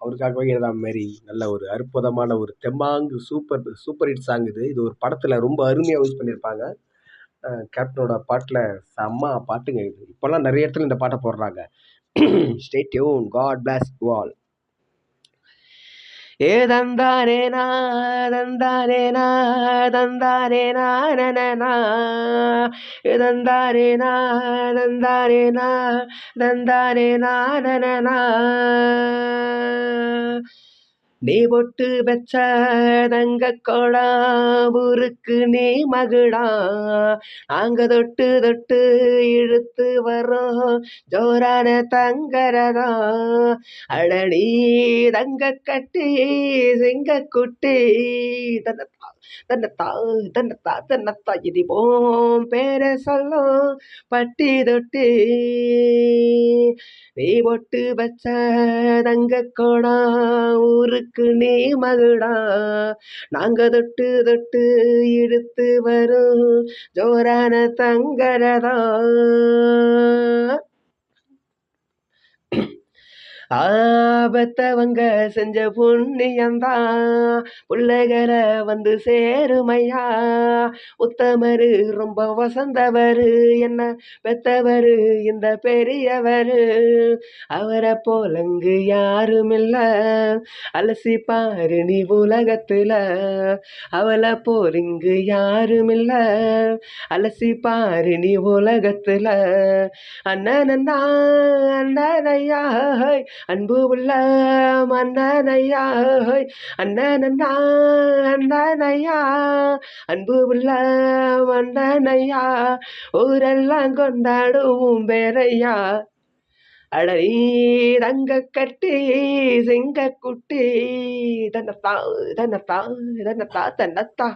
அவருக்காகவே எழுதாம மாரி நல்ல ஒரு அற்புதமான ஒரு தெம்மாங்கு சூப்பர் சூப்பர் ஹிட் சாங் இது. இது ஒரு படத்தில் ரொம்ப அருமையாக யூஸ் பண்ணியிருப்பாங்க. கேப்டனோட பாட்டில் செம்ம பாட்டுங்க இது. இப்போல்லாம் நிறைய இடத்துல இந்த பாட்டை போடுறாங்க. Stay tune God bless you all ஏ தந்தானே நா தந்தானே நா தந்தானே நானனா ஏ தந்தானே நா தந்தானே நா தந்தானே நானனா நீ பொட்டு வச்ச தங்க கோடா ஊருக்கு நீ மகிழா. நாங்க தொட்டு தொட்டு இழுத்து வரோம் ஜோரான தங்கரதா. அடனி தங்க கட்டி சிங்க குட்டி. தன்னத்தா தன்னத்தா தன்னத்தா தன்னத்தா. இது போம் பேர சொல்லும் பட்டி தொட்டி. நீ பொட்டு வச்ச தங்க கோடா ஊருக்கு நீ மகுடா. நாங்க தொட்டு தொட்டு இழுத்து வரும் ஜோரான தங்கரதா. ஆபத்தவங்க செஞ்ச புண்ணியந்தான் பிள்ளைகளை வந்து சேருமையா. உத்தமரு ரொம்ப வசந்தவரு. என்ன பெத்தவரு? இந்த பெரியவரு. அவரை போலங்கு யாருமில்ல. அலசி பாரு நீ உலகத்துல. அவளை போலிங்கு யாருமில்ல. யாரும் அலசி பாரு நீ உலகத்துல. அண்ணன் அண்ணனையா அன்பு உள்ள மன்னனையா அண்ணனண்ணா அண்ணனையா. அன்பு உள்ள மன்னனையா ஊரெல்லாம் கொண்டாடுவோம் பேரையா. அடனி தங்க கட்டி சிங்க குட்டி தன்னத்தா தன்னத்தா தன்னத்தா தன்னத்தா.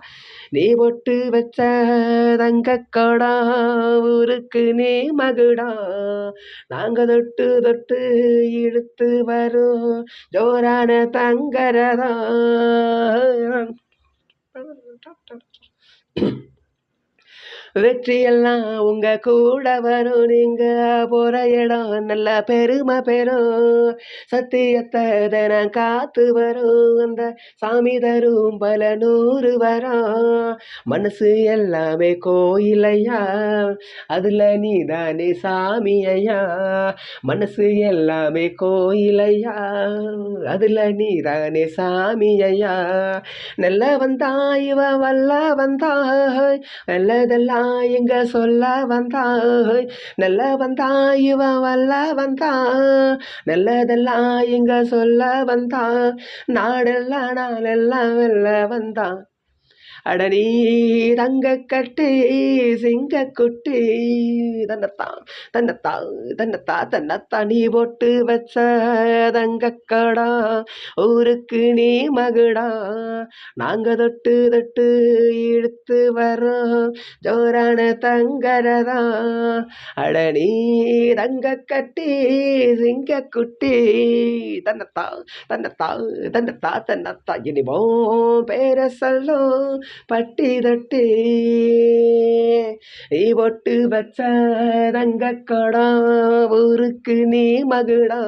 நீ பொட்டு வச்ச தங்க கோடா ஊருக்கு நீ மகுடா. நாங்க தொட்டு தொட்டு இழுத்து வரும் ஜோரான தங்கரதா. வெற்றியெல்லாம் உங்க கூட வரும். நீங்க போற இடம் நல்ல பெருமை பெறும். சத்தியத்தை தினம் காத்து வரும். அந்த சாமி தரும் பல நூறு வரும். மனசு எல்லாமே கோயிலையா? அதுல நீ தானே சாமி ஐயா மனசு எல்லாமே கோயிலையா? அதுல நீ தானே சாமி ஐயா நல்ல வந்தா இவ வல்ல வந்தா நல்லதெல்லாம் இங்க சொல்ல வந்தாய். நல்ல வந்தா இவன் வல்ல வந்தான் நல்லதெல்லாம் இங்க சொல்ல வந்தான் நாடெல்லாம் நாளெல்லாம் வெல்ல வந்தான் அடனி தங்க கட்டி தன்னத்தா தன்னத்தா தன்னத்தா தன்னத்தா நீ போட்டு வச்ச தங்கக்கடா ஊருக்கு நீ மகுடா. நாங்க தொட்டு தொட்டு இழுத்து வரோம் ஜோரான தங்கரதா. அடனி தங்க சிங்கக்குட்டி தன்னத்தா தன்னத்தா தன்னத்தா தன்னத்தா. இனிமோ பேர சொல்லும். பட்டி தொட்டி ஒட்டு வச்ச தங்கக்கடா ஊருக்கு நீ மகுடா.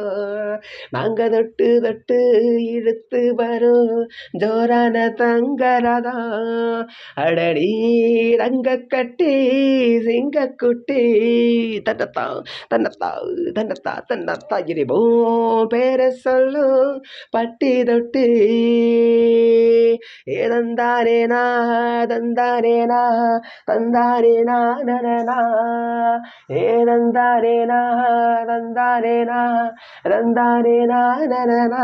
நாங்க தொட்டு தொட்டு இழுத்து வரும் ஜோரான தங்கரதா. அடடி தங்க கட்டி சிங்க குட்டி தன்னத்தா தன்னத்தா தன்னத்தா தன்னத்தா இனிமோ பேரை சொல்லும் பட்டி தொட்டி ஏதந்தாரேனா தந்தாரேனா தந்தாரேனா நனனா ஏதந்தாரேனா தந்தாரேனா தந்தாரேனா நனனா